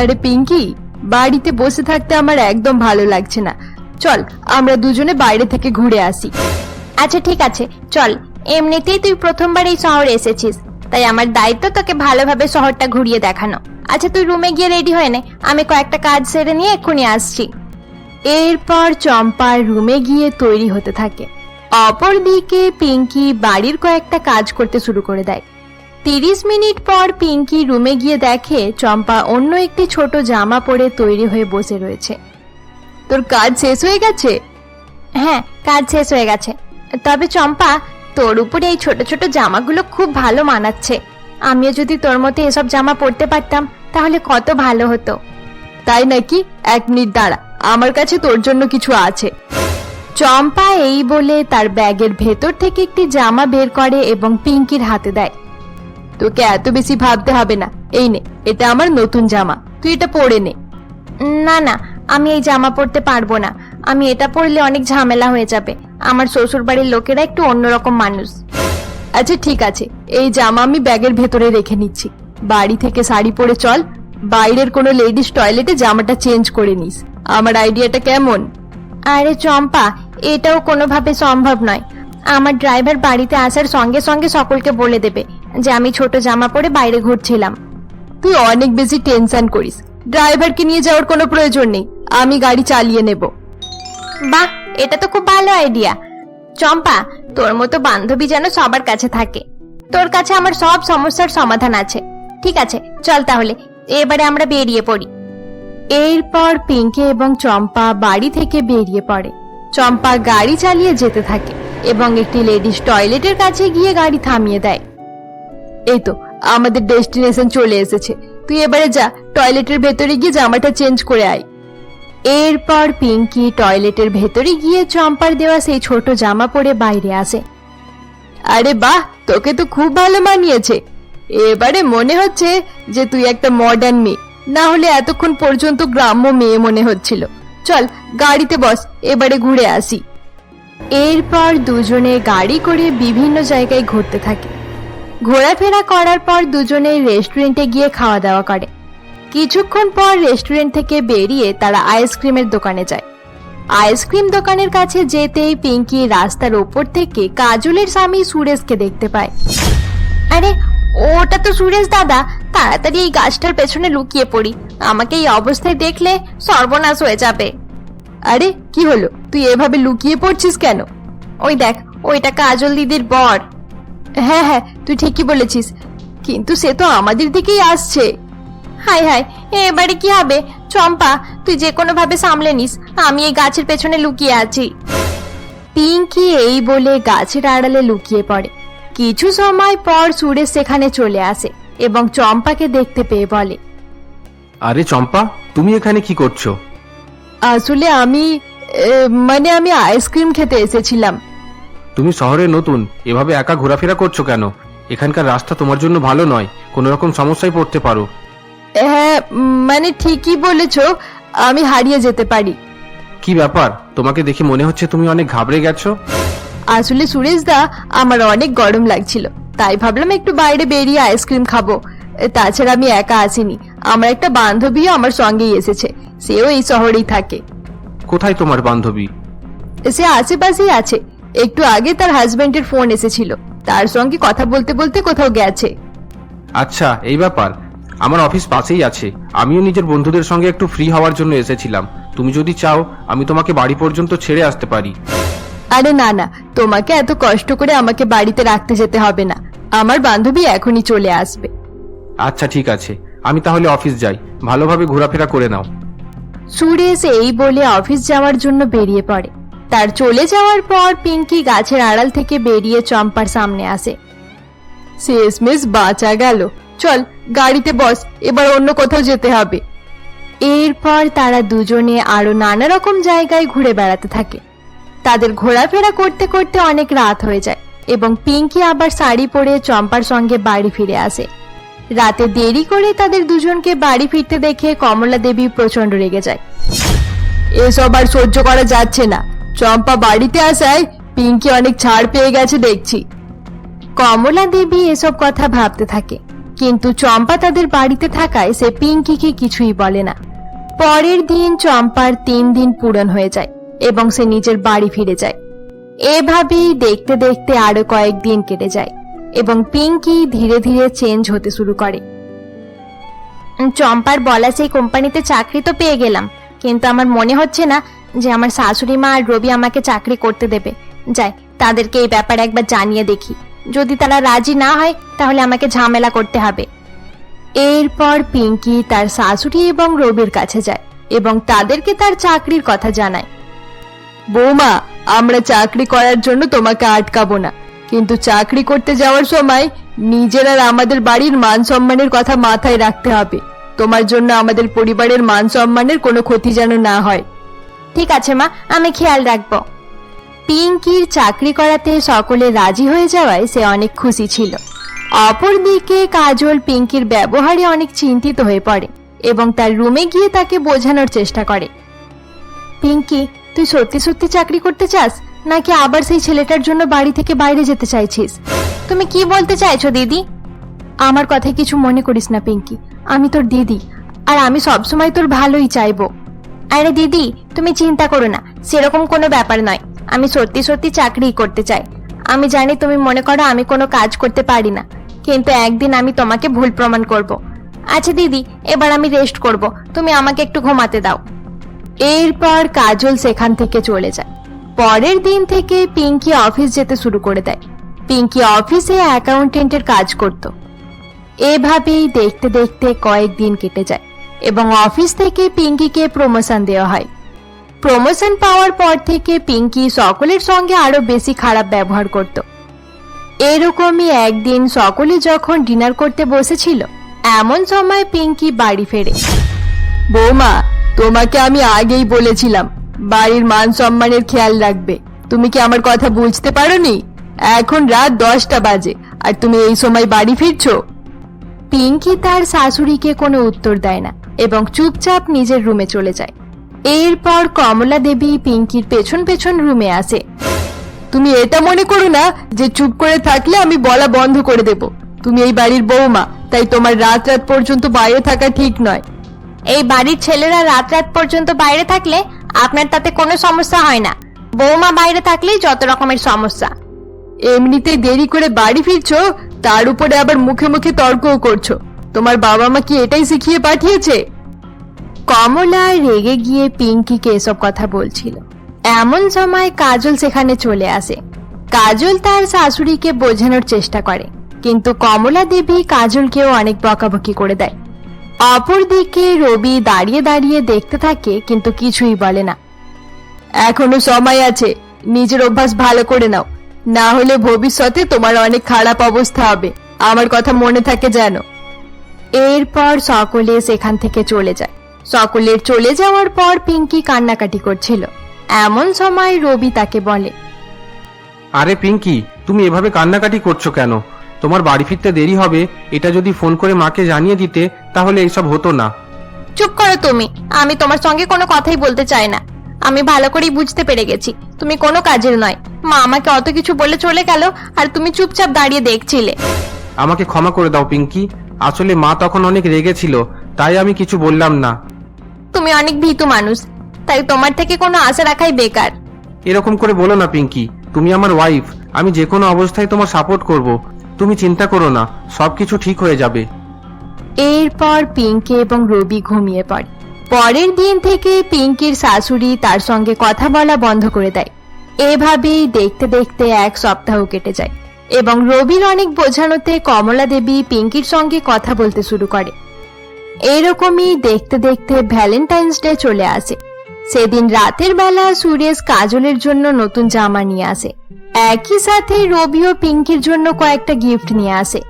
আরে পিঙ্কি, বাড়িতে বসে থাকতে আমার একদম ভালো লাগছে না। চল, আমরা দুজনে বাইরে থেকে ঘুরে আসি। আচ্ছা ঠিক আছে, চল। এমনিতেই তুই প্রথমবার এই শহরে এসেছিস, তাই আমার দায়িত্ব তোকে ভালোভাবে শহরটা ঘুরিয়ে দেখানো। আচ্ছা তুই রুমে গিয়ে রেডি হয়ে নে, আমি কয়েকটা কাজ সেরে নিয়ে এক্ষুনি আসছি। এরপর চম্পার রুমে গিয়ে তৈরি হতে থাকে। অপরদিকে পিঙ্কি বাড়ির কয়েকটা কাজ করতে শুরু করে দেয়। তিরিশ মিনিট পর পিঙ্কি রুমে গিয়ে দেখে চম্পা অন্য একটি ছোট জামা পরে তৈরি হয়ে বসে রয়েছে। তোর কাজ শেষ হয়ে গেছে? হ্যাঁ কাজ শেষ হয়ে গেছে। তবে চম্পা, তোর উপরে এই ছোট ছোট জামাগুলো খুব ভালো মানাচ্ছে। আমিও যদি তোর মতো এসব জামা পরতে পারতাম, তাহলে কত ভালো হতো। তাই নাকি? এক মিনিট দাঁড়া, আমার কাছে তোর জন্য কিছু আছে। চম্পা এই বলে তার ব্যাগের ভেতর থেকে একটি জামা বের করে এবং পিঙ্কির হাতে দেয়। তোকে এত বেশি ভাবতে হবে না। এই নে এটা আমার নতুন জামা। তুই এটা পরে নে। না না আমি এই জামা পরতে পারব না। আমি এটা পরলে অনেক ঝামেলা হয়ে যাবে। আমার শ্বশুর বাড়ির লোকেরা একটু অন্যরকম মানুষ। আচ্ছা ঠিক আছে। এই জামা আমি ব্যাগের ভেতরে রেখে নিচ্ছি। বাড়ি থেকে শাড়ি পরে চল। বাইরের কোনো লেডিস টয়লেটে জামাটা চেঞ্জ করে নিস। আমার আইডিয়াটা কেমন? আরে চম্পা এটাও কোনোভাবে সম্ভব নয়। আমার ড্রাইভার বাড়িতে আসার সঙ্গে সঙ্গে সকলকে বলে দেবে। যে আমি ছোট জামা পরে বাইরে ঘুরছিলাম। তুই অনেক বেশি টেনশন করিস। ড্রাইভারকে নিয়ে যাওয়ার কোনো প্রয়োজন নেই। আমি গাড়ি চালিয়ে নেব। বাহ এটা তো খুব ভালো আইডিয়া। চম্পা তোর মতো বান্ধবী যেন সবার কাছে থাকে। তোর কাছে আমার সব সমস্যার সমাধান আছে। ঠিক আছে চল তাহলে এবারে আমরা বেরিয়ে পড়ি। এরপর পিঙ্কি এবং চম্পা বাড়ি থেকে বেরিয়ে পড়ে। চম্পা গাড়ি চালিয়ে যেতে থাকে এবং একটি লেডিস টয়লেটের কাছে গিয়ে গাড়ি থামিয়ে দেয়। এই তো আমাদের ডেস্টিনেশন চলে এসেছে। তুই এবারে যা, টয়লেটের ভেতরে গিয়ে জামাটা চেঞ্জ করে আয়। এরপর পিঙ্কি টয়লেটের ভেতরে গিয়ে চম্পার দেওয়া সেই ছোট জামা পরে বাইরে আসে। আরে বাহ, তোকে তো খুব ভালো মানিয়েছে। এবারে মনে হচ্ছে যে তুই একটা মডার্ন মেয়ে। না হলে এতক্ষণ পর্যন্ত গ্রাম্য মেয়ে মনে হচ্ছিল। চল, গাড়িতে বস, এবারে ঘুরে আসি। এরপর দুজনে গাড়ি করে বিভিন্ন জায়গায় ঘুরতে থাকে। ঘোরাফেরা করার পর দুজনে রেস্টুরেন্টে গিয়ে খাওয়া দাওয়া করে। কিছুক্ষণ পর রেস্টুরেন্ট থেকে বেরিয়ে তারা আইসক্রিমের দোকানে যায়। আইসক্রিম দোকানের কাছে যেতেই পিঙ্কি রাস্তার ওপর থেকে কাজলের স্বামী সুরেশকে দেখতে পায়। আরে, ওটা তো সুরেশ দাদা। তাড়াতাড়ি এই গাছটার পেছনে লুকিয়ে পড়ি। আমাকে এই অবস্থায় দেখলে সর্বনাশ হয়ে যাবে। আরে, কি হলো? তুই এভাবে লুকিয়ে পড়ছিস কেন? ওই দেখ, ওইটা কাজল দিদির বর। হ্যাঁ হ্যাঁ তুই ঠিকই বলেছিস। কিন্তু সে তো আমাদের দিকেই আসছে। হাই হাই এবারে কি হবে? চম্পা তুই যে কোনো ভাবে সামলে নিস আমি এই গাছের পেছনে লুকিয়ে আছি। পিঙ্কি এই বলে গাছের আড়ালে লুকিয়ে পড়ে। কিছু সময় পর সুরেশ সেখানে চলে আসে এবং চম্পাকে দেখতে পেয়ে বলে আরে চম্পা তুমি এখানে কি করছ? আসলে আমি এ, মানে আমি আইসক্রিম খেতে এসেছিলাম। তুমি শহরে নতুন এভাবে একা ঘোরাফেরা করছ কেন? এখানকার রাস্তা তোমার জন্য ভালো নয় কোনো রকম সমস্যায় পড়তে পারো। হ্যাঁ মানে ঠিকই বলেছ আমি হারিয়ে যেতে পারি। কি ব্যাপার? তোমাকে দেখে মনে হচ্ছে তুমি অনেক ঘাবড়ে গেছো? আসলে সুরেশ দা আমার অনেক গরম লাগছিল। তাই ভাবলাম একটু বাইরে বেরিয়ে আইসক্রিম খাব। তাছাড়া আমি একা আসিনি। আমার একটা বান্ধবীও আমার সঙ্গেই এসেছে। সেও এই শহরেই থাকে। কোথায় তোমার বান্ধবী? সে আশেপাশেই আছে। একটু আগে তার হাজবেন্ডের ফোন এসেছিল। তার সঙ্গে কথা বলতে বলতে কোথাও গেছে। আচ্ছা এই ব্যাপার। আমার অফিস পাশেই আছে। আমিও নিজের বন্ধুদের সঙ্গে একটু ফ্রি হওয়ার জন্য এসেছিলাম। তুমি যদি চাও আমি তোমাকে বাড়ি পর্যন্ত ছেড়ে আসতে পারি। আরে না না। তোমাকে এত কষ্ট করে আমাকে বাড়িতে রাখতে যেতে হবে না। আমার বান্ধবী এখনই চলে আসবে। আচ্ছা ঠিক আছে। আমি তাহলে অফিস যাই। ভালোভাবে ঘোরাফেরা করে নাও। সুরেশ এই বলে অফিস যাওয়ার জন্য বেরিয়ে পড়ে। তার চলে যাওয়ার পর পিঙ্কি গাছের আড়াল থেকে বেরিয়ে চম্পার সামনে আসে। শেষমেশ বাঁচা গেল। চল, গাড়িতে বস, এবার অন্য কোথাও যেতে হবে। এরপর তারা দুজনে আরও নানা রকম জায়গায় ঘুরে বেড়াতে থাকে। তাদের ঘোরাফেরা করতে করতে অনেক রাত হয়ে যায় এবং পিঙ্কি আবার শাড়ি পরে চম্পার সঙ্গে বাড়ি ফিরে আসে। রাতে দেরি করে তাদের দুজনকে বাড়ি ফিরতে দেখে কমলা দেবী প্রচণ্ড রেগে যায়। এসব আর সহ্য করা যাচ্ছে না। চম্পা বাড়িতে আসায় পিঙ্কি অনেক ছাড় পেয়ে গেছে দেখছি। কমলা দেবী এসব কথা ভাবতে থাকে, কিন্তু চম্পা তাদের বাড়িতে থাকায় সে পিঙ্কিকে কিছুই বলে না। পরের দিন চম্পার তিন দিন পূরণ হয়ে যায় এবং সে নিজের বাড়ি ফিরে যায়। এভাবেই দেখতে দেখতে আরও কয়েকদিন কেটে যায় এবং পিঙ্কি ধীরে ধীরে চেঞ্জ হতে শুরু করে। চম্পার বলা সেই কোম্পানিতে চাকরি তো পেয়ে গেলাম, কিন্তু আমার মনে হচ্ছে না যে আমার শাশুড়ি মা আর রবি আমাকে চাকরি করতে দেবে। যাই, তাদেরকে এই ব্যাপারে একবার জানিয়ে দেখি। যদি তারা রাজি না হয়, তাহলে আমাকে ঝামেলা করতে হবে। এরপর পিঙ্কি তার শাশুড়ি এবং রবির কাছে যায় এবং তাদেরকে তার চাকরির কথা জানায়। বৌমা, আমরা চাকরি করার জন্য তোমাকে আটকাবো না। কিন্তু চাকরি করতে যাওয়ার সময় নিজের আর আমাদের বাড়ির মান সম্মানের কথা মাথায় রাখতে হবে। তোমার জন্য আমাদের পরিবারের মান সম্মানের কোনো ক্ষতি যেন না হয়। ঠিক আছে, মা, আমি খেয়াল রাখব। পিঙ্কির চাকরি করাতে সকলে রাজি হয়ে যাওয়ায় সে অনেক খুশি ছিল। অপরদিকে কাজল পিঙ্কির ব্যবহারে অনেক চিন্তিত হয়ে পড়ে এবং তার রুমে গিয়ে তাকে বোঝানোর চেষ্টা করে। পিঙ্কি, তুই সত্যি সত্যি চাকরি করতে চাস? নাকি আবার সেই ছেলেটার জন্য বাড়ি থেকে বাইরে যেতে চাইছিস? তুমি কি বলতে চাইছো, দিদি? আমার কথায় কিছু মনে করিস না, পিঙ্কি। আমি তোর দিদি, আর আমি সবসময় তোর ভালোই চাইব। আরে দিদি, তুমি চিন্তা করো না, সেরকম কোনো ব্যাপার নয়। আমি সত্যি সত্যি চাকরি করতে চাই। আমি জানি তুমি মনে করো আমি কোনো কাজ করতে পারি না, কিন্তু একদিন আমি তোমাকে ভুল প্রমাণ করব। আচ্ছা দিদি, এবার আমি রেস্ট করব, তুমি আমাকে একটু ঘুমাতে দাও। এরপর কাজল সেখান থেকে চলে যায়। পরের দিন থেকে পিঙ্কি অফিস যেতে শুরু করে দেয়। পিঙ্কি অফিসে অ্যাকাউন্টেন্টের কাজ করত। এভাবেই দেখতে দেখতে কয়েকদিন কেটে যায়। এবং অফিস থেকে পিঙ্কিকে প্রমোশন দেওয়া হয়। প্রমোশন পাওয়ার পর থেকে পিঙ্কি সকলের সঙ্গে আরও বেশি খারাপ ব্যবহার করত। এরকমই একদিন সকলে যখন ডিনার করতে বসেছিল এমন সময় পিঙ্কি বাড়ি ফেরে। বৌমা তোমাকে আমি আগেই বলেছিলাম বাড়ির মান সম্মানের খেয়াল রাখবে। তুমি কি আমার কথা বুঝতে পারোনি? এখন রাত দশটা বাজে আর তুমি এই সময় বাড়ি ফিরছো? পিঙ্কি তার শাশুড়িকে কোনো উত্তর দেয় না। এবং চুপচাপ নিজের রুমে চলে যায়। এরপর কমলা দেবী পিঙ্কির পেছন পেছন রুমে আসে। তুমি এটা মনে করো না যে চুপ করে থাকলে আমি বলা বন্ধ করে দেব। তুমি এই বাড়ির বৌমা তাই তোমার রাত রাত পর্যন্ত বাইরে থাকা ঠিক নয়। এই বাড়ির ছেলেরা রাত রাত পর্যন্ত বাইরে থাকলে আপনার তাতে কোনো সমস্যা হয় না। বৌমা বাইরে থাকলেই যত রকমের সমস্যা। এমনিতে দেরি করে বাড়ি ফিরছো তার উপরে আবার মুখে মুখে তর্কও করছ। তোমার বাবা মা কি এটাই শিখিয়ে পাঠিয়েছে? কমলা রেগে গিয়ে পিঙ্কিকে এসব কথা বলছিল। এমন সময় কাজল সেখানে চলে আসে। কাজল তার শাশুড়িকে বোঝানোর চেষ্টা করে, কিন্তু কমলা দেবী কাজলকেও অনেক বকাবকি করে দেয়। অপরদিকে রবি দাঁড়িয়ে দাঁড়িয়ে দেখতে থাকে, কিন্তু কিছুই বলে না। এখনও সময় আছে, নিজের অভ্যাস ভালো করে নাও। না হলে ভবিষ্যতে তোমার অনেক খারাপ অবস্থা হবে। আমার কথা মনে থাকে যেন। এরপর সকলে সেখান থেকে চলে যায়। সকলের চলে যাওয়ার পর পিঙ্কি কান্নাকাটি করছিল। এমন সময় রবি তাকে বলে আরে পিঙ্কি তুমি এভাবে কান্নাকাটি করছ কেন? তোমার বাড়ি ফিরতে দেরি হবে এটা যদি ফোন করে মাকে জানিয়ে দিতে তাহলে এইসব হতো না। চুপ করো তুমি আমি তোমার সঙ্গে কোনো কথাই বলতে চাই না। আমি ভালো করেই বুঝতে পেরে গেছি তুমি কোনো কাজের নয়। মা আমাকে অত কিছু বলে চলে গেল আর তুমি চুপচাপ দাঁড়িয়ে দেখছিলে। আমাকে ক্ষমা করে দাও পিঙ্কি আসলে মা তখন অনেক রেগেছিল তাই আমি কিছু বললাম না। তুমি অনেক ভীতু মানুষ তাই তোমার থেকে কোনো আশা রাখাই বেকার। এরকম করে বলো না পিঙ্কি তুমি আমার ওয়াইফ আমি যে কোনো অবস্থায় তোমার সাপোর্ট করব। তুমি চিন্তা করো না সবকিছু ঠিক হয়ে যাবে। এরপর পিঙ্কি এবং রবি ঘুমিয়ে পড়ে। পরের দিন থেকে পিঙ্কির শাশুড়ি তার সঙ্গে কথা বলা বন্ধ করে দেয়। এভাবেই দেখতে দেখতে এক সপ্তাহ কেটে যায়। এবং রবির অনেক বোঝানোতে কমলা দেবী পিঙ্কির সঙ্গে কথা বলতে শুরু করে। এরকমই দেখতে দেখতে ভ্যালেন্টাইন্স ডে চলে আসে। সেদিন রাতের বেলা সুরেশ কাজলের জন্য নতুন জামা নিয়ে আসে। একই সাথে রবি ও পিঙ্কির জন্য কয়েকটা গিফট নিয়ে আসে।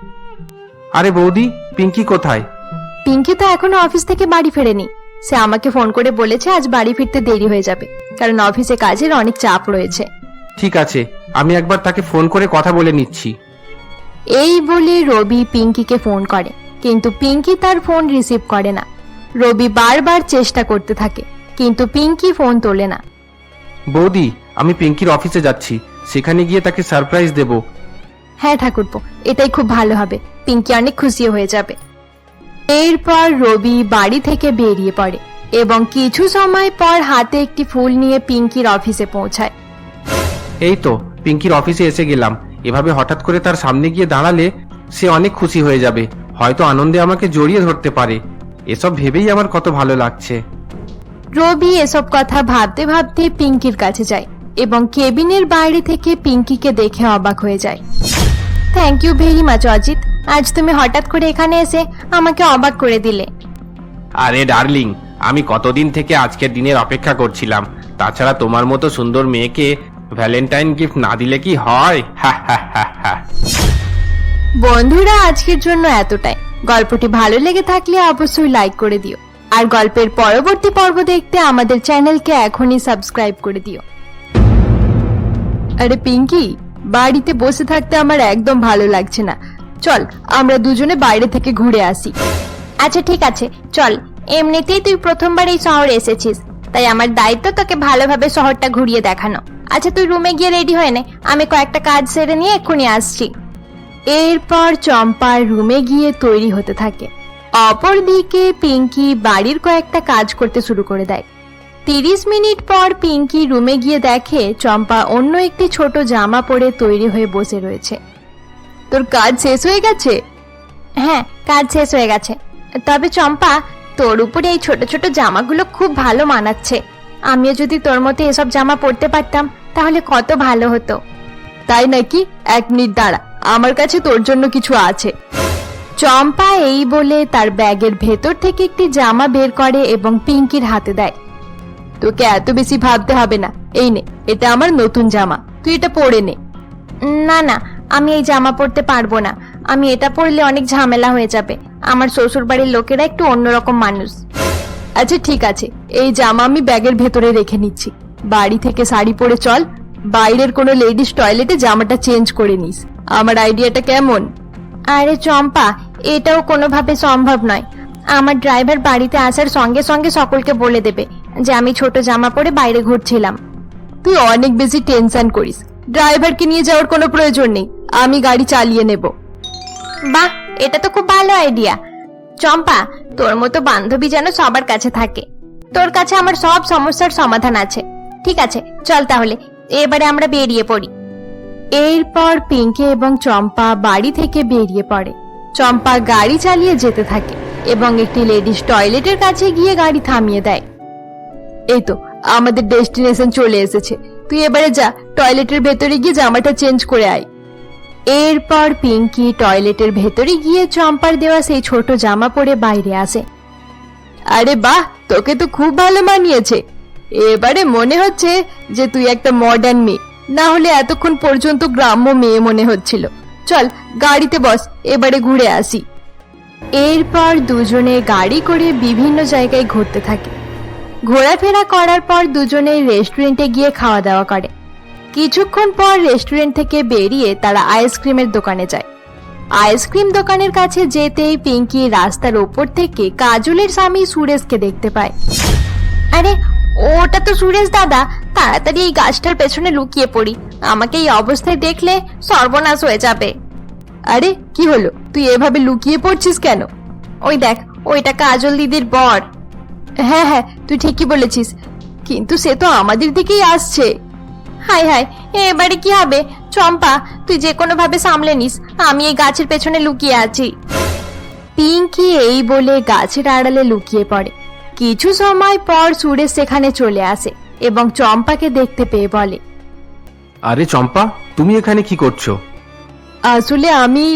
আরে বৌদি পিঙ্কি কোথায়? পিঙ্কি তো এখনও অফিস থেকে বাড়ি ফেরেনি। সে আমাকে ফোন করে বলেছে আজ বাড়ি ফিরতে দেরি হয়ে যাবে কারণ অফিসে কাজের অনেক চাপ রয়েছে। ঠিক আছে আমি একবার তাকে ফোন করে কথা বলে নিচ্ছি। এই বলে রবি পিঙ্কিকে ফোন করে কিন্তু পিঙ্কি তার ফোন রিসিভ করে না। রবি বারবার চেষ্টা করতে থাকে কিন্তু পিঙ্কি ফোন তোলে না। বৌদি আমি পিঙ্কির অফিসে যাচ্ছি সেখানে গিয়ে তাকে সারপ্রাইজ দেব। হ্যাঁ ঠাকুরপো এটাই খুব ভালো হবে পিঙ্কি অনেক খুশি হয়ে যাবে। এরপর রবি বাড়ি থেকে বেরিয়ে পড়ে এবং কিছু সময় পর হাতে একটি ফুল নিয়ে পিঙ্কির অফিসে পৌঁছায়। এই তো পিঙ্কির অফিসে এসে গেলাম। এভাবে হঠাৎ করে তার সামনে গিয়ে দাঁড়ালে সে অনেক খুশি হয়ে যাবে। হয়তো আনন্দে আমাকে জড়িয়ে ধরতে পারে। এসব ভেবেই আমার কত ভালো লাগছে। রবি এসব কথা ভাবতে ভাবতে পিঙ্কির কাছে যায় এবং কেবিনের বাইরে থেকে পিঙ্কিকে দেখে অবাক হয়ে যায়। Thank you very much Ajit. আজ তুমি হঠাৎ করে এখানে এসে আমাকে অবাক করে দিলে। আরে ডার্লিং আমি কতদিন থেকে আজকের দিনের অপেক্ষা করছিলাম। তাছাড়া তোমার মতো সুন্দর মেয়েকে ভ্যালেন্টাইন গিফট না দিলে কি হয়? বন্ধুরা, আজকের জন্য এতটাই। গল্পটি ভালো লেগে থাকলে অবশ্যই লাইক করে দিও। আর গল্পের পরবর্তী পর্ব দেখতে আমাদের চ্যানেলকে এখনই সাবস্ক্রাইব করে দিও। আরে পিঙ্কি, বাড়িতে বসে থাকতে আমার একদম ভালো লাগছে না। চল, আমরা দুজনে বাইরে থেকে ঘুরে আসি। আচ্ছা ঠিক আছে, চল। এমনিতেই তুই প্রথমবার এই শহরে এসেছিস, তাই আমার দায়িত্ব তোকে ভালোভাবে শহরটা ঘুরিয়ে দেখানো। আচ্ছা তুই রুমে গিয়ে রেডি হয়ে নে। আমি কয়েকটা কাজ সেরে নিয়ে এক্ষুনি আসছি। এরপর চম্পার রুমে গিয়ে তৈরি হতে থাকে। অপরদিকে পিঙ্কি বাড়ির কয়েকটা কাজ করতে শুরু করে দেয়। তিরিশ মিনিট পর পিঙ্কি রুমে গিয়ে দেখে চম্পা অন্য একটি ছোট জামা পরে তৈরি হয়ে বসে রয়েছে। তোর কাজ শেষ হয়ে গেছে? হ্যাঁ কাজ শেষ হয়ে গেছে। তবে চম্পা, তোর উপরে এই ছোট ছোট জামাগুলো খুব ভালো মানাচ্ছে। আমিও যদি তোর মতো এসব জামা পরতে পারতাম, তাহলে কত ভালো হতো। তাই নাকি? এক মিনিট দাঁড়া, আমার কাছে তোর জন্য কিছু আছে। চম্পা এই বলে তার ব্যাগের ভেতর থেকে একটি জামা বের করে এবং পিঙ্কির হাতে দেয়। তোকে এত বেশি ভাবতে হবে না। এই নে, এটা আমার নতুন জামা। তুই এটা পরে নে। না না, আমি এই জামা পরতে পারব না। আমি এটা পরলে অনেক ঝামেলা হয়ে যাবে। আমার শ্বশুর বাড়ির লোকেরা একটু অন্যরকম মানুষ। আচ্ছা ঠিক আছে। এই জামা আমি ব্যাগের ভেতরে রেখে নিচ্ছি। বাড়ি থেকে শাড়ি পরে চল। বাইরের কোনো লেডিস টয়লেটে জামাটা চেঞ্জ করে নিস। আমার আইডিয়াটা কেমন? আরে চম্পা এটাও কোনোভাবে সম্ভব নয়। আমার ড্রাইভার বাড়িতে আসার সঙ্গে সঙ্গে সকলকে বলে দেবে যে আমি ছোট জামা পরে বাইরে ঘুরছিলাম। তুই অনেক বেশি টেনশন করিস। ড্রাইভারকে নিয়ে যাওয়ার কোনো প্রয়োজন নেই। আমি গাড়ি চালিয়ে নেব। বাহ এটা তো খুব ভালো আইডিয়া। চম্পা তোর মতো বান্ধবী যেন সবার কাছে থাকে। তোর কাছে আমার সব সমস্যার সমাধান আছে। ঠিক আছে, চল তাহলে, এবারে আমরা বেরিয়ে পড়ি। এরপর পিঙ্কি এবং চম্পা বাড়ি থেকে বেরিয়ে পড়ে। চম্পা গাড়ি চালিয়ে যেতে থাকে এবং একটি লেডিস টয়লেটের কাছে গিয়ে গাড়ি থামিয়ে দেয়। এই তো, আমাদের ডেস্টিনেশন চলে এসেছে। তুই এবারে যা, টয়লেটের ভেতরে গিয়ে জামাটা চেঞ্জ করে আয়। এরপর পিঙ্কি টয়লেটের ভেতরে গিয়ে চম্পার দেওয়া সেই ছোট জামা পরে বাইরে আসে। আরে বাহ, তোকে তো খুব ভালো মানিয়েছে। এবারে মনে হচ্ছে যে তুই একটা মডার্ন মেয়ে। না হলে এতক্ষণ পর্যন্ত গ্রাম্য মেয়ে মনে হচ্ছিল। চল, গাড়িতে বস, এবারে ঘুরে আসি। এরপর দুজনে গাড়ি করে বিভিন্ন জায়গায় ঘুরতে থাকে। ঘোরাফেরা করার পর দুজনে রেস্টুরেন্টে গিয়ে খাওয়া দাওয়া করে। কিছুক্ষণ পর রেস্টুরেন্ট থেকে বেরিয়ে তারা আইসক্রিমের দোকানে যায়। আইসক্রিম দোকানের কাছে যেতেই পিঙ্কি রাস্তার ওপর থেকে কাজলের স্বামী সুরেশকে দেখতে পায়। আরে, ওটা তো সুরেশ দাদা। তাড়াতাড়ি এই গাছটার পেছনে লুকিয়ে পড়ি। আমাকে এই অবস্থায় দেখলে সর্বনাশ হয়ে যাবে। আরে, কি হলো? তুই এভাবে লুকিয়ে পড়ছিস কেন? ওই দেখ, ওইটা কাজল দিদির বর। হ্যাঁ হ্যাঁ তুই ঠিকই বলেছিস। কিন্তু সে তো আমাদের দিকেই আসছে। হাই হাই এবারে কি হবে? চম্পা তুই যে কোনো ভাবে সামলে নিস আমি এই গাছের পেছনে লুকিয়ে আছি। পিঙ্কি এই বলে গাছের আড়ালে লুকিয়ে পড়ে। কিছু সময় পর সুরেশ সেখানে চলে আসে এবং চম্পাকে দেখতে পেয়ে বলে আরে চম্পা তুমি এখানে কি করছ? আসলে আমি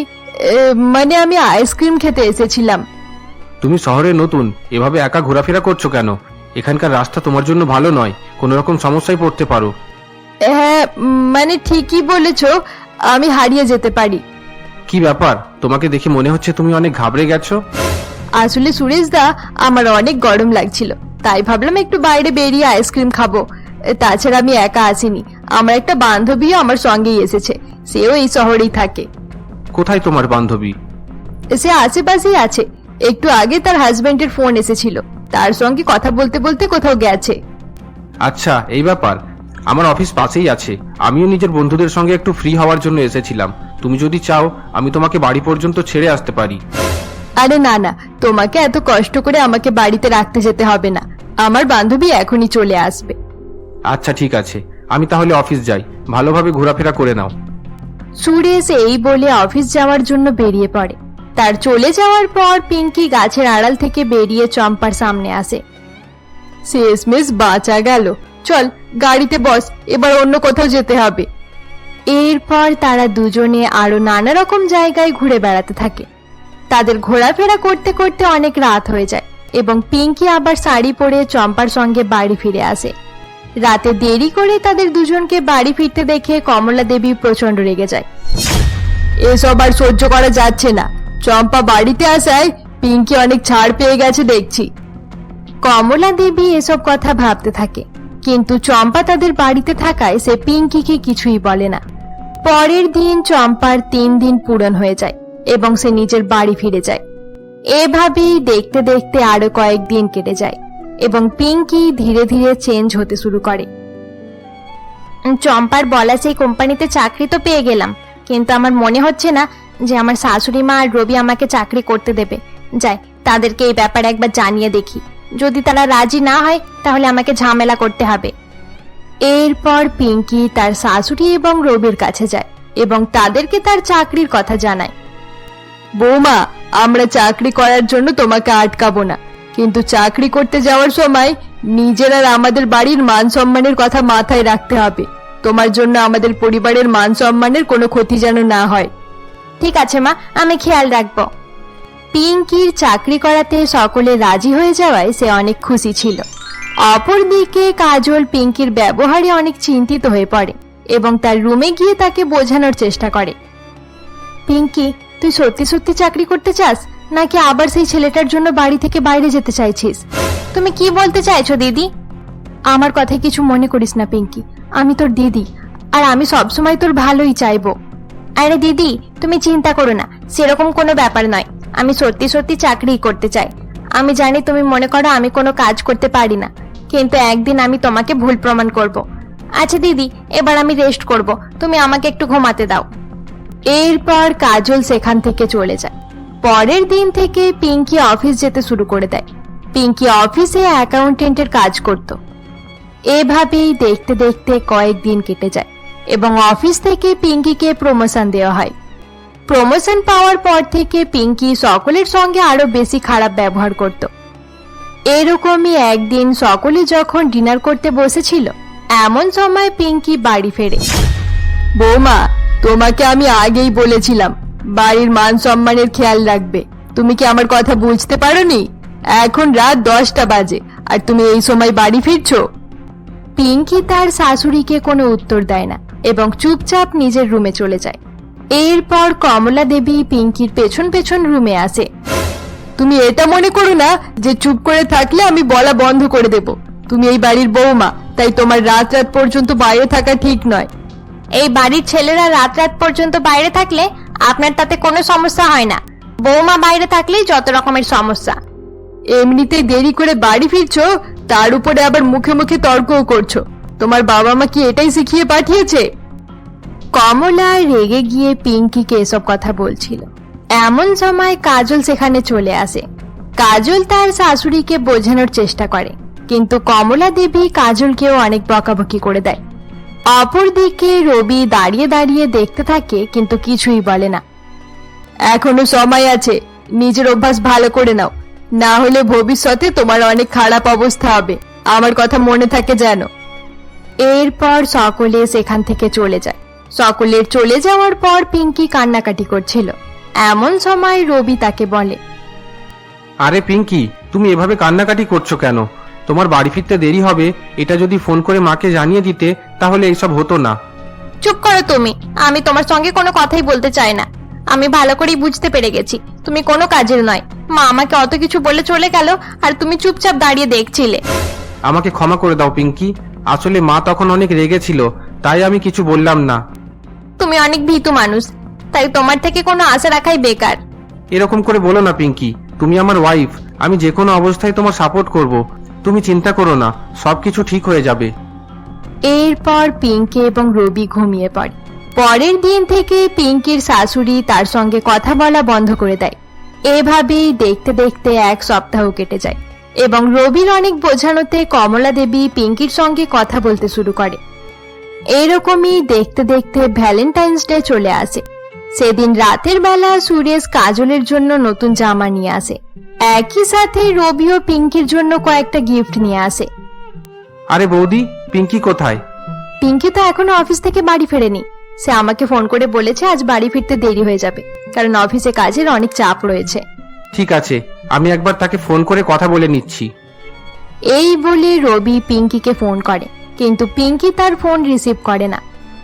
এ, মানে আমি আইসক্রিম খেতে এসেছিলাম। তুমি শহরে নতুন এভাবে একা ঘোরাফেরা করছ কেন? এখানকার রাস্তা তোমার জন্য ভালো নয় কোনো রকম সমস্যায় পড়তে পারো। হ্যাঁ মানে ঠিকই বলেছ আমি হারিয়ে যেতে পারি। কি ব্যাপার? তোমাকে দেখে মনে হচ্ছে তুমি অনেক ঘাবড়ে গেছো? আসলে সুরেশ দা আমার অনেক গরম লাগছিল। তাই ভাবলাম একটু বাইরে বেরিয়ে আইসক্রিম খাব। তাছাড়া আমি একা আসিনি। আমার একটা বান্ধবীও আমার সঙ্গেই এসেছে। সেও এই শহরেই থাকে। কোথায় তোমার বান্ধবী? সে আশেপাশেই আছে। একটু আগে তার হাজবেন্ডের ফোন এসেছিল। তার সঙ্গে কথা বলতে বলতে কোথাও গেছে। আচ্ছা এই ব্যাপার। আমার অফিস পাশেই আছে। আমিও নিজের বন্ধুদের সঙ্গে একটু ফ্রি হওয়ার জন্য এসেছিলাম। তুমি যদি চাও আমি তোমাকে বাড়ি পর্যন্ত ছেড়ে আসতে পারি। আরে না না তোমাকে এত কষ্ট করে আমাকে বাড়িতে রাখতে যেতে হবে না। আমার বান্ধবী এখনই চলে আসবে। আচ্ছা ঠিক আছে। আমি তাহলে অফিস যাই। ভালোভাবে ঘোরাফেরা করে নাও। সুরেশ এই বলে অফিস যাওয়ার জন্য বেরিয়ে পড়ে। তার চলে যাওয়ার পর পিঙ্কি গাছের আড়াল থেকে বেরিয়ে চম্পার সামনে আসে। শেষমেশ বাঁচা গেল। চল গাড়িতে বস, এবার অন্য কোথাও যেতে হবে। এরপর তারা দুজনে আরও নানা রকম জায়গায় ঘুরে বেড়াতে থাকে। তাদের ঘোরাফেরা করতে করতে অনেক রাত হয়ে যায় এবং পিঙ্কি আবার শাড়ি পরে চম্পার সঙ্গে বাড়ি ফিরে আসে। রাতে দেরি করে তাদের দুজনকে বাড়ি ফিরতে দেখে কমলা দেবী প্রচণ্ড রেগে যায়। এসব আর সহ্য করা যাচ্ছে না। চম্পা বাড়িতে আসায় পিঙ্কি অনেক ছাড় পেয়ে গেছে দেখছি। কমলা দেবী এসব কথা ভাবতে থাকে। কিন্তু চম্পা তাদের বাড়িতে থাকায় সে পিঙ্কিকে কিছুই বলে না। পরের দিন চম্পার তিন দিন পূরণ হয়ে যায় এবং সে নিজের বাড়ি ফিরে যায়। এভাবেই দেখতে দেখতে আরও কয়েকদিন কেটে যায় এবং পিঙ্কি ধীরে ধীরে চেঞ্জ হতে শুরু করে। চম্পার বলা সেই কোম্পানিতে চাকরি তো পেয়ে গেলাম, কিন্তু আমার মনে হচ্ছে না যে আমার শাশুড়ি মা আর রবি আমাকে চাকরি করতে দেবে। যাই, তাদেরকে এই ব্যাপারে একবার জানিয়ে দেখি। যদি তারা রাজি না হয় তাহলে আমাকে ঝামেলা করতে হবে। এরপর পিঙ্কি তার শাশুড়ি এবং রবির কাছে যায় এবং তাদেরকে তার চাকরির কথা জানায়। বৌমা আমরা চাকরি করার জন্য তোমাকে আটকাবো না। কিন্তু চাকরি করতে যাওয়ার সময় নিজের আর আমাদের বাড়ির মান সম্মানের কথা মাথায় রাখতে হবে। তোমার জন্য আমাদের পরিবারের মান সম্মানের কোনো ক্ষতি যেন না হয়। ঠিক আছে মা আমি খেয়াল রাখব। পিঙ্কির চাকরি করাতে সকলে রাজি হয়ে যাওয়ায় সে অনেক খুশি ছিল। অপরদিকে কাজল পিঙ্কির ব্যবহারে অনেক চিন্তিত হয়ে পড়ে এবং তার রুমে গিয়ে তাকে বোঝানোর চেষ্টা করে। পিঙ্কি, তুই সত্যি সত্যি চাকরি করতে চাস? নাকি আবার সেই ছেলেটার জন্য বাড়ি থেকে বাইরে যেতে চাইছিস? তুমি কি বলতে চাইছো, দিদি? আমার কথায় কিছু মনে করিস না, পিঙ্কি। আমি তোর দিদি, আর আমি সবসময় তোর ভালোই চাইব। আরে দিদি, তুমি চিন্তা করো না, সেরকম কোনো ব্যাপার নয়। আমি সত্যি সত্যি চাকরি করতে চাই। আমি জানি তুমি মনে করো আমি কোনো কাজ করতে পারি না, কিন্তু একদিন আমি তোমাকে ভুল প্রমাণ করব। আচ্ছা দিদি, এবার আমি রেস্ট করব। তুমি আমাকে একটু ঘুমাতে দাও। এরপর কাজল সেখান থেকে চলে যায়। পরের দিন থেকে পিঙ্কি অফিস যেতে শুরু করে দেয়। পিঙ্কি অফিসে অ্যাকাউন্টেন্টের কাজ করত। এভাবেই দেখতে দেখতে কয়েকদিন কেটে যায় এবং অফিস থেকে পিঙ্কিকে প্রমোশন দেওয়া হয়। প্রমোশন পাওয়ার পর থেকে পিঙ্কি সকলের সঙ্গে আরও বেশি খারাপ ব্যবহার করত। এরকমই একদিন সকলে যখন ডিনার করতে বসেছিল এমন সময় পিঙ্কি বাড়ি ফেরে। বৌমা তোমাকে আমি আগেই বলেছিলাম বাড়ির মান সম্মানের খেয়াল রাখবে। তুমি কি আমার কথা বুঝতে পারোনি? এখন রাত দশটা বাজে আর তুমি এই সময় বাড়ি ফিরছো? পিঙ্কি তার শাশুড়িকে কোনো উত্তর দেয় না এবং চুপচাপ নিজের রুমে চলে যায়। এরপর কমলা দেবী পিঙ্কির পেছন পেছন রুমে আসে। তুমি এটা মনে করো না যে চুপ করে থাকলে আমি বলা বন্ধ করে দেব। তুমি এই বাড়ির বৌমা তাই তোমার রাত রাত পর্যন্ত বাইরে থাকা ঠিক নয়। এই বাড়ির ছেলেরা রাত রাত পর্যন্ত বাইরে থাকলে আপনার তাতে কোনো সমস্যা হয় না। বৌমা বাইরে থাকলেই যত রকমের সমস্যা। এমনিতেই দেরি করে বাড়ি ফিরছো তার উপরে আবার মুখে মুখে তর্কও করছ। তোমার বাবা মা কি এটাই শিখিয়ে পাঠিয়েছে? কমলা রেগে গিয়ে পিঙ্কিকে এসব কথা বলছিল। এমন সময় কাজল সেখানে চলে আসে। কাজল তার শাশুড়িকে বোঝানোর চেষ্টা করে, কিন্তু কমলা দেবী কাজলকেও অনেক বকাবকি করে দেয়। অপরদিকে রবি দাঁড়িয়ে দাঁড়িয়ে দেখতে থাকে, কিন্তু কিছুই বলে না। এখনও সময় আছে, নিজের অভ্যাস ভালো করে নাও। না হলে ভবিষ্যতে তোমার অনেক খারাপ অবস্থা হবে। আমার কথা মনে থাকে যেন। এরপর সকলে সেখান থেকে চলে যায়। সকলের চলে যাওয়ার পর পিঙ্কি কান্নাকাটি করছিল। এমন সময় রবি তাকে বলে আরে পিঙ্কি তুমি এভাবে কান্নাকাটি করছ কেন? তোমার বাড়ি ফিরতে দেরি হবে এটা যদি ফোন করে মাকে জানিয়ে দিতে তাহলে এইসব হতো না। চুপ করো তুমি আমি তোমার সঙ্গে কোনো কথাই বলতে চাই না। আমি ভালো করেই বুঝতে পেরে গেছি তুমি কোনো কাজের নয়। মা আমাকে অত কিছু বলে চলে গেল আর তুমি চুপচাপ দাঁড়িয়ে দেখছিলে। আমাকে ক্ষমা করে দাও পিঙ্কি আসলে মা তখন অনেক রেগেছিল তাই আমি কিছু বললাম না। তুমি অনেক ভীতু মানুষ তাই তোমার থেকে কোনো আশা রাখাই বেকার। এরকম করে বলো না পিঙ্কি। তুমি আমার ওয়াইফ আমি যে কোনো অবস্থায় তোমার সাপোর্ট করব। তুমি চিন্তা করো না সবকিছু ঠিক হয়ে যাবে। এরপর পিঙ্কি এবং রবি ঘুমিয়ে পড়ে। পরের দিন থেকে পিঙ্কির শাশুড়ি তার সঙ্গে কথা বলা বন্ধ করে দেয়। এভাবেই দেখতে দেখতে এক সপ্তাহ কেটে যায়। এবং রবির অনেক বোঝানোতে কমলা দেবী পিঙ্কির সঙ্গে কথা বলতে শুরু করে। এরকমই দেখতে দেখতে ভ্যালেন্টাইন্স ডে চলে আসে। সেদিন রাতের বেলা সুরেশ কাজলের জন্য নতুন জামা নিয়ে আসে। একই সাথে রবি ও পিঙ্কির জন্য কয়েকটা গিফট নিয়ে আসে। আরে বৌদি পিঙ্কি কোথায়? পিঙ্কি তো এখনও অফিস থেকে বাড়ি ফেরেনি। সে আমাকে ফোন করে বলেছে আজ বাড়ি ফিরতে দেরি হয়ে যাবে কারণ অফিসে কাজের অনেক চাপ রয়েছে। ঠিক আছে আমি একবার তাকে ফোন করে কথা বলে নিচ্ছি। এই বলে রবি পিঙ্কিকে ফোন করে। কিন্তু পিঙ্কি তার ফোন রিসিভ করে না।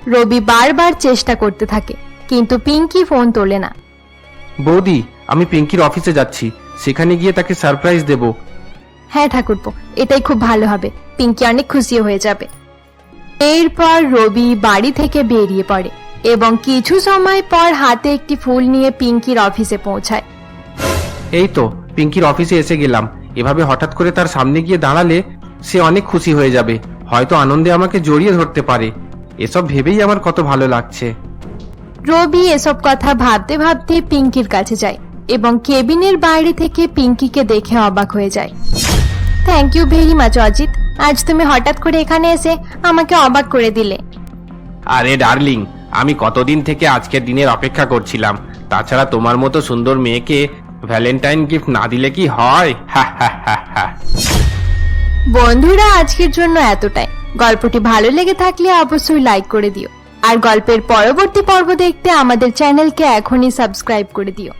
রবি বারবার চেষ্টা করতে থাকে কিন্তু পিঙ্কি ফোন তোলে না। বৌদি আমি পিঙ্কির অফিসে যাচ্ছি। সেখানে গিয়ে তাকে সারপ্রাইজ দেব। হ্যাঁ ঠাকুরপো এটাই খুব ভালো হবে। পিঙ্কি অনেক খুশি হয়ে যাবে। এরপর রবি বাড়ি থেকে বেরিয়ে পড়ে এবং কিছু সময় পর হাতে একটি ফুল নিয়ে পিঙ্কির অফিসে পৌঁছায়। এই তো পিঙ্কির অফিসে এসে গেলাম। এভাবে হঠাৎ করে তার সামনে গিয়ে দাঁড়ালে সে অনেক খুশি হয়ে যাবে। হয়তো আনন্দে আমাকে জড়িয়ে ধরতে পারে। এসব ভেবেই আমার কত ভালো লাগছে। রবি এসব কথা ভাবতে ভাবতে পিঙ্কির কাছে যায় এবং কেবিনের বাইরে থেকে পিঙ্কিকে দেখে অবাক হয়ে যায়। Thank you very much Ajit. আজ তুমি হঠাৎ করে এখানে এসে আমাকে অবাক করে দিলে। আরে ডার্লিং আমি কতদিন থেকে আজকের দিনের অপেক্ষা করছিলাম। তাছাড়া তোমার মতো সুন্দর মেয়েকে ভ্যালেন্টাইন গিফট না দিলে কি হয়? হা হা হা হা। বন্ধুরা, আজকের জন্য এতটাই। গল্পটি ভালো লেগে থাকলে অবশ্যই লাইক করে দিও। আর গল্পের পরবর্তী পর্ব দেখতে আমাদের চ্যানেলকে এখনই সাবস্ক্রাইব করে দিও।